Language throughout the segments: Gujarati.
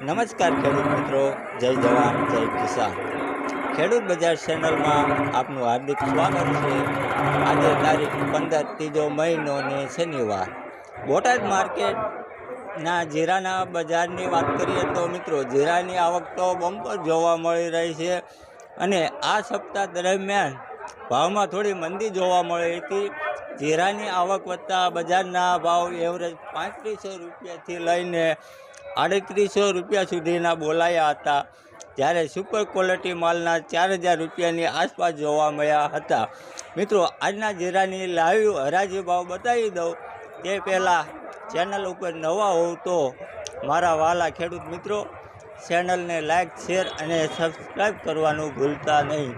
નમસ્કાર ખેડૂત મિત્રો. જય જવાન, જય કિસાન. ખેડૂત બજાર ચેનલમાં આપનું હાર્દિક સ્વાગત છે. આજે તારીખ પંદર ત્રીજો મહિનો ને શનિવાર. બોટાદ માર્કેટના જીરાના બજારની વાત કરીએ તો મિત્રો, જીરાની આવક તો બમ્પર જોવા મળી રહી છે અને આ સપ્તાહ દરમિયાન ભાવમાં થોડી મંદી જોવા મળી હતી. જીરાની આવક વધતા બજારના ભાવ એવરેજ પાંત્રીસો રૂપિયાથી લઈને આડત્રીસો રૂપિયા સુધીના બોલાયા હતા. જ્યારે સુપર ક્વોલિટી માલના ચાર હજાર રૂપિયાની આસપાસ જોવા મળ્યા હતા. મિત્રો, આજના જીરાની લાઈવ હરાજી ભાવ બતાવી દઉં. તે પહેલાં ચેનલ ઉપર નવા હોવ તો મારા વાલા ખેડૂત મિત્રો, ચેનલને લાઈક શેર અને સબસ્ક્રાઈબ કરવાનું ભૂલતા નહીં.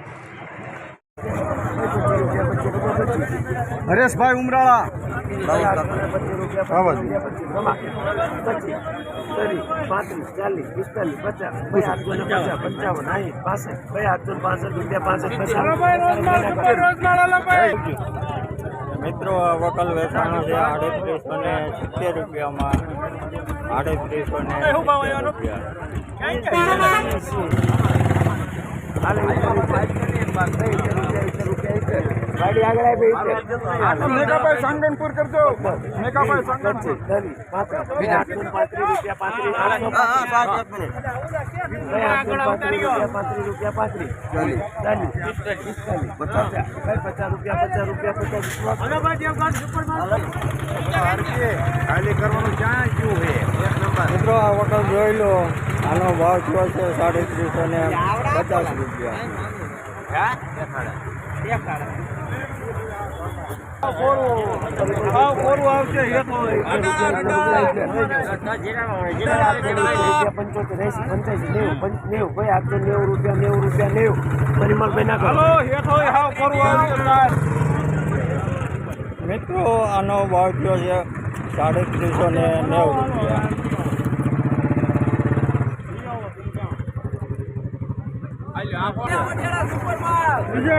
હરેશભાઈ ઉમરાળા. પાંત્રીસ ચાલીસ પિસ્તાલીસ પચાસ બે પચાસ પંચાવન સાઠ પાસઠ બે ને પાસઠ રૂપિયા પાસઠ મિત્રો વકલ વેચાણો છે આડત્રીસો ને સિત્તેર રૂપિયામાં આડત્રીસો ને રૂપિયા ગાડી આગળ આવી મેઘાભાઈ સાંગણપુર કરજો મેઘાભાઈ સાંગણપુર પાંત્રીસ રૂપિયા પાંત્રીસ પચાસ રૂપિયા પચાસ રૂપિયા પચાસ ખાલી કરવાનું ક્યાં હે મિત્રો આ વખત જોઈ લો આનો ભાવ થયો છે સાડત્રીસો ને પચાસ રૂપિયા નેવું રૂપિયા નેવું રૂપિયા નેવું પરિમલભાઈ ના કોરું મિત્રો આનો ભાવ થયો છે સાડત્રીસો ને નેવું રૂપિયા વિજય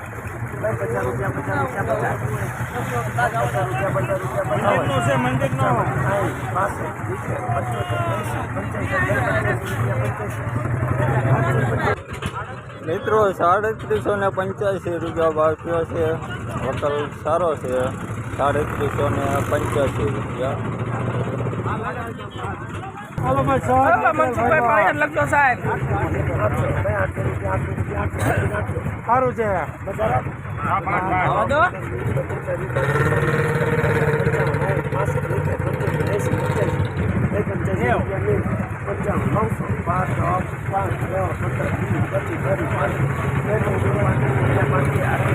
પચાસ રૂપિયા પચાસ રૂપિયા પચાસ. મંદિરનો છે મિત્રો સાડત્રીસો ને પંચ્યાસી રૂપિયા ભાવ થયો છે. હોટલ સારો છે. સાડત્રીસો ને પંચ્યાસી રૂપિયા. મનસુખભાઈ લખજો સાહેબ. સારું છે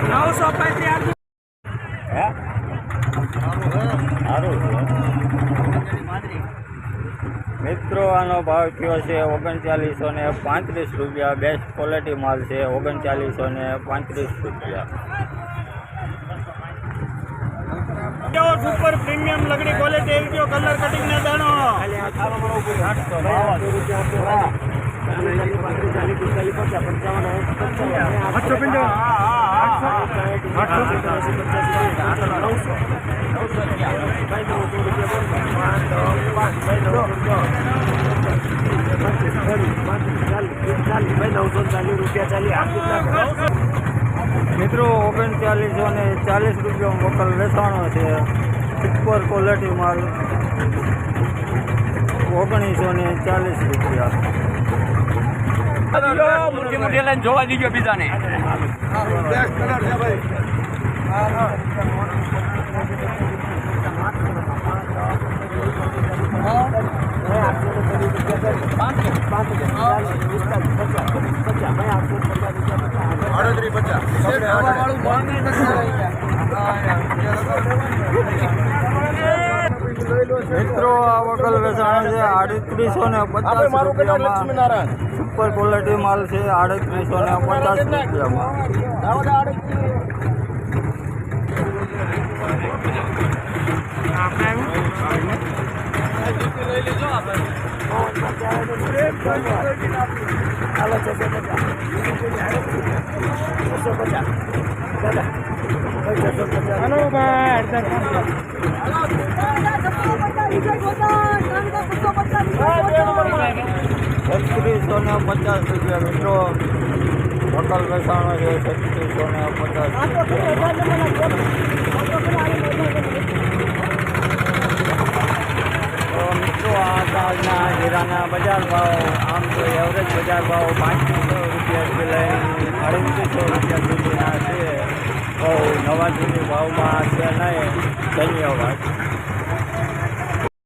નવસો પાંત્રીસ હે સારું છે આનો ભાવ થયો છે? ઓગણચાલીસો ને પાંત્રીસ રૂપિયા. બેસ્ટ ક્વોલિટી માલ છે. ઓગણચાલીસો ને પાંત્રીસ રૂપિયા. સુપર પ્રીમિયમ લગડી ક્વોલિટી કલર કટિંગ ના દાણો? આઠસો પિંડો મિત્રો, ઓગણચાલીસો ને ચાલીસ રૂપિયા મોકલ વેચાણો છે. સુપર ક્વોલિટી માલ. ઓગણીસો ને ચાલીસ રૂપિયા. મોટી મોટી લઈને જોવા દીજો બીજાને. આડત્રીસ પચાસ. મિત્રો આ વકલ વેચાણ છે આડત્રીસો ને પચાસ રૂપિયામાં સુપર ક્વોલિટી માલ છે આડત્રીસો ને પચાસ રૂપિયામાં. છત્રીસો ને પચાસ રૂપિયા મિત્રો હોટલ બેસાણો છે છત્રીસો ને પચાસ મિત્રો આ હતા આજના હીરાના બજાર ભાવ આમ તો એવરેજ બજાર ભાવ પાંચસો રૂપિયાથી લઈને અડત્રીસો રૂપિયા સુધીના છે. બહુ નવા જૂની ભાવમાં છે નહીં ધન્યવાદ